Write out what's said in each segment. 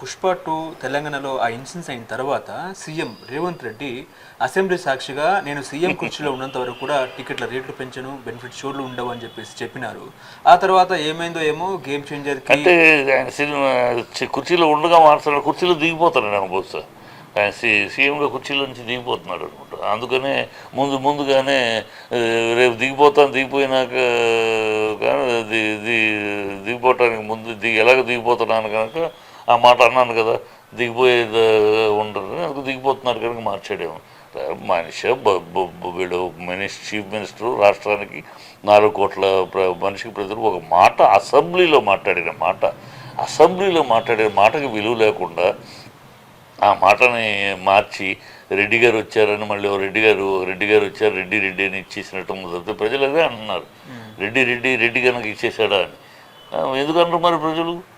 Pushpa two తెలంగాణలో ఆ incidence అయిన తర్వాత సీఎం రేవంత్ రెడ్డి అసెంబ్లీ సాక్షిగా నేను సీఎం కుర్చీలో ఉన్నంత వరకు కూడా టికెట్ల రేట్లు పెంచను బెనిఫిట్ షోర్లు ఉండవు అని చెప్పేసి చెప్పినారు. ఆ తర్వాత ఏమైందో ఏమో గేమ్ చేంజర్ అంటే ఆయన సినిమా కుర్చీలో ఉండగా మాట్లాడు కుర్చీలో దిగిపోతాడు అనుకోవచ్చు ఆయన సి సీఎంగా కుర్చీలో నుంచి దిగిపోతున్నాడు అనమాట అందుకనే ముందు ముందుగానే రేపు దిగిపోతాను దిగిపోయినాక కానీ దిగిపోవటానికి ముందు దిగి ఎలాగ దిగిపోతున్నాను కనుక ఆ మాట అన్నాను కదా దిగిపోయేది ఉండదు. అందుకు దిగిపోతున్నారు కనుక మార్చాడేమో మనిషి వీడు మినిస్టర్ చీఫ్ మినిస్టర్ రాష్ట్రానికి నాలుగు కోట్ల ప్ర- మనిషికి ప్రజలు ఒక మాట అసెంబ్లీలో మాట్లాడిన మాట. అసెంబ్లీలో మాట్లాడిన మాటకి విలువ లేకుండా ఆ మాటని మార్చి రెడ్డి గారు వచ్చారని మళ్ళీ రెడ్డి గారు రెడ్డి గారు వచ్చారు రెడ్డి రెడ్డి అని ఇచ్చేసినట్టు తప్పితే ప్రజలు అదే అంటున్నారు. రెడ్డి రెడ్డి రెడ్డి కనుక ఇచ్చేసాడా అని. ఆ, ఎందుకు అన్నారు మరి ప్రజలు?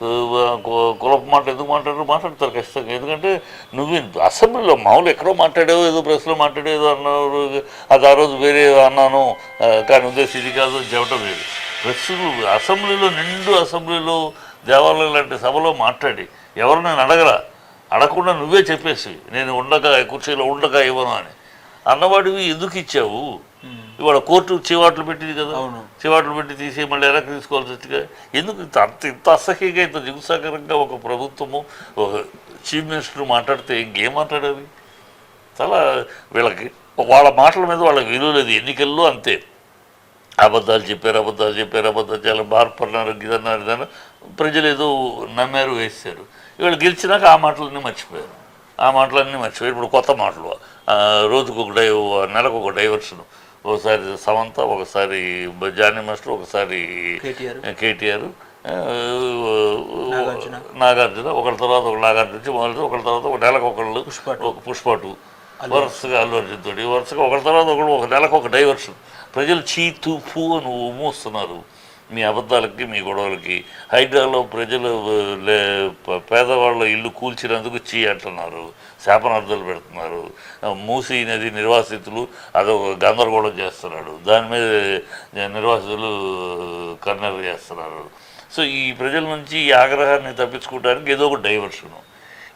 కులపు మాట ఎందుకు మాట్లాడారు? మాట్లాడతారు ఖచ్చితంగా. ఎందుకంటే నువ్వు అసెంబ్లీలో మామూలు ఎక్కడో మాట్లాడావు ఏదో ప్రెస్లో మాట్లాడేదో అన్నారు అది ఆ రోజు వేరే అన్నాను కానీ ఉద్దేశం ఇది కాదు అని చెప్పడం వేరు ప్రెస్లు అసెంబ్లీలో నిండు అసెంబ్లీలో దేవాలయం లాంటి సభలో మాట్లాడి ఎవరు నేను అడగరా? అడగకుండా నువ్వే చెప్పేసి నేను ఉండగా కుర్చీలో ఉండగా ఇవ్వను అని. అన్నవాడివి ఎందుకు ఇచ్చావు? ఇవాళ కోర్టు చివాట్లు పెట్టింది కదా. అవును. చివాట్లు పెట్టి తీసి మళ్ళీ వెనక్కి తీసుకోవాల్సి వచ్చిందిగా ఎందుకు ఇంత అంత ఇంత అసహ్యంగా ఇంత జిగుసాకరంగా ఒక ప్రభుత్వము ఒక చీఫ్ మినిస్టర్ మాట్లాడితే ఇంకేం మాట్లాడాలి? చాలా వీళ్ళకి వాళ్ళ మాటల మీద వాళ్ళకి విలువ లేదు. ఎన్నికల్లో అంతే. అబద్ధాలు చెప్పారు అబద్ధాలు చెప్పారు అబద్ధాలు చాలా బాధపడినారు ఇదన్నారు ఇదన్నారు ప్రజలు ఏదో నమ్మారు వేసారు ఇవాళ గెలిచినాక ఆ మాటలన్నీ మర్చిపోయారు. ఆ మాటలన్నీ మర్చిపోయారు. ఇప్పుడు కొత్త మాటలు. రోజుకు ఒక డై నెలకు ఒక డైవర్షన్. ఒకసారి సమంత ఒకసారి జానీ మాస్టర్ ఒకసారి కేటీఆర్. నాగార్జున. ఒకళ్ళ తర్వాత ఒక నాగార్జున మొదలు ఒకళ్ళ తర్వాత ఒక నెలకు ఒకళ్ళు. ఒక పుష్ప టూ వరుసగా అల్లు అర్జున్ తోటి వరుసగా ఒకళ్ళ తర్వాత ఒకళ్ళు ఒక నెలకు ఒక డైవర్షన్ ప్రజలు చీ తూపు అని మూస్తున్నారు. మీ అబద్ధాలకి మీ గొడవలకి. హైడ్రాలో ప్రజలు లే పేదవాళ్ళ ఇల్లు కూల్చినందుకు చీ అంటున్నారు. శాపనార్థాలు పెడుతున్నారు. మూసి నది నిర్వాసితులు అదొక గందరగోళం చేస్తున్నాడు దాని మీద నిర్వాసితులు కన్నెర చేస్తున్నారు. సో ఈ ప్రజల నుంచి ఈ ఆగ్రహాన్ని తప్పించుకోవడానికి ఏదో ఒక డైవర్షను.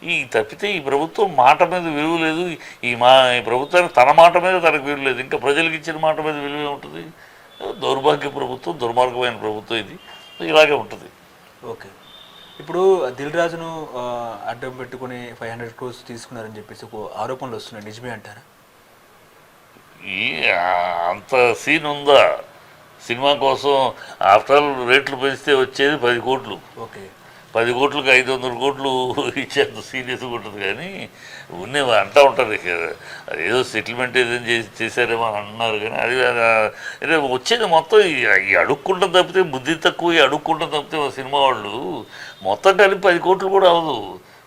ఈ తప్పితే ఈ ప్రభుత్వం మాట మీద విలువ లేదు. ఈ మా ఈ ప్రభుత్వానికి తన మాట మీద తనకు విలువ లేదు. ఇంకా ప్రజలకు ఇచ్చిన మాట మీద విలువ ఉంటుంది దౌర్భాగ్య ప్రభుత్వం దుర్మార్గమైన ప్రభుత్వం ఇది. ఇలాగే ఉంటుంది. ఓకే. ఇప్పుడు దిల్ రాజును అడ్డం పెట్టుకుని ఫైవ్ హండ్రెడ్ క్రోర్స్ తీసుకున్నారని చెప్పేసి ఒక ఆరోపణలు వస్తున్నాయి. నిజమే అంటారా? ఈ అంత సీన్ ఉందా? సినిమా కోసం ఆఫ్టర్ ఆల్ రేట్లు పెంచితే వచ్చేది పది కోట్లు. ఓకే. పది కోట్లకు ఐదు వందల కోట్లు ఇచ్చేంత సీరియస్గా ఉంటుంది కానీ ఉన్నే అంటూ ఉంటారు ఏదో సెటిల్మెంట్ ఏదైనా చేసి చేశారేమో అని అన్నారు కానీ అది అదే వచ్చేది మొత్తం ఈ- అడుక్కుంటాం తప్పితే బుద్ధి తక్కువ అడుక్కుంటాం తప్పితే సినిమా వాళ్ళు మొత్తం కలిపి పది కోట్లు కూడా అవ్వదు.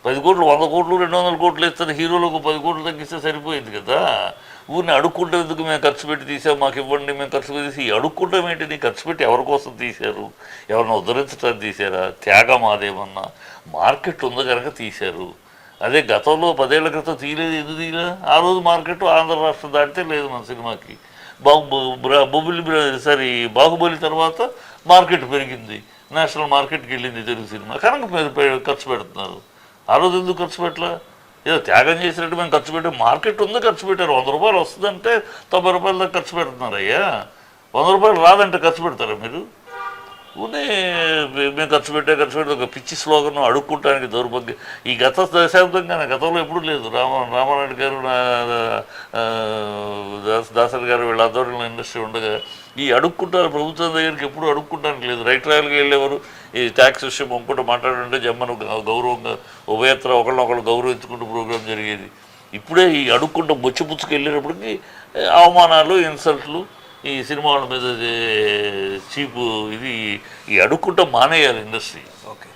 పది కోట్లు వంద కోట్లు రెండు వందల కోట్లు ఇస్తారు హీరోలకు పది కోట్లు తగ్గిస్తే సరిపోయింది కదా. ఊరిని అడుక్కుంటాం ఎందుకు మేము ఖర్చు పెట్టి తీసాం మాకు ఇవ్వండి మేము ఖర్చు పెట్టి తీసి అడుక్కుంటాం ఏంటి? నీ ఖర్చు పెట్టి ఎవరి కోసం తీశారు? ఎవరిని ఉద్ధరించడానికి తీశారా? త్యాగం అదేమన్నా మార్కెట్ ఉంది కనుక తీశారు. అదే గతంలో పదేళ్ళ క్రితం తీయలేదు ఎందుకు తీయలే ఆ రోజు మార్కెట్ ఆంధ్ర రాష్ట్రం దాటితే లేదు మన సినిమాకి. బాహు బొబ్బిలి సారీ బాహుబలి తర్వాత మార్కెట్ పెరిగింది. నేషనల్ మార్కెట్కి వెళ్ళింది తెలుగు సినిమా. కనుక ఖర్చు పెడుతున్నారు. ఆ రోజు ఎందుకు ఖర్చు పెట్టలే? ఏదో త్యాగం చేసినట్టు మేము ఖర్చు పెట్టాం. మార్కెట్ ఉంది ఖర్చు పెట్టారు. వంద రూపాయలు వస్తుందంటే తొంభై రూపాయల దాకా ఖర్చు పెడుతున్నారు అయ్యా వంద రూపాయలు రాదంటే ఖర్చు పెడతారా మీరు? ఊనే మేము ఖర్చు పెట్టే ఖర్చు పెట్టే ఒక పిచ్చి స్లోగన్ అడుక్కుంటానికి దౌర్భాగ్యం ఈ గత దశాబ్దంగానే గతంలో ఎప్పుడూ లేదు. రామ రామారెడ్డి గారు నా- దాస్ దాసరి గారు వీళ్ళ ఆధ్వర్యంలో ఇండస్ట్రీ ఉండగా ఈ అడుక్కుంటారు ప్రభుత్వం దగ్గరికి ఎప్పుడు అడుక్కుంటానికి లేదు. రైట్ రాయల్కి వెళ్ళేవారు. ఈ ట్యాక్స్ విషయం ఇంకోటి మాట్లాడుంటే జమ్మను గౌరవంగా ఉభయత్ర ఒకళ్ళనొకళ్ళు గౌరవించుకుంటూ ప్రోగ్రాం జరిగేది. ఇప్పుడే ఈ అడుక్కుంటూ బొచ్చిపుచ్చుకు వెళ్ళేటప్పటికి అవమానాలు ఇన్సల్ట్లు ఈ సినిమాల మీద చీపు ఇది ఈ అడుక్కుంటూ మానేయాలి ఇండస్ట్రీ. ఓకే.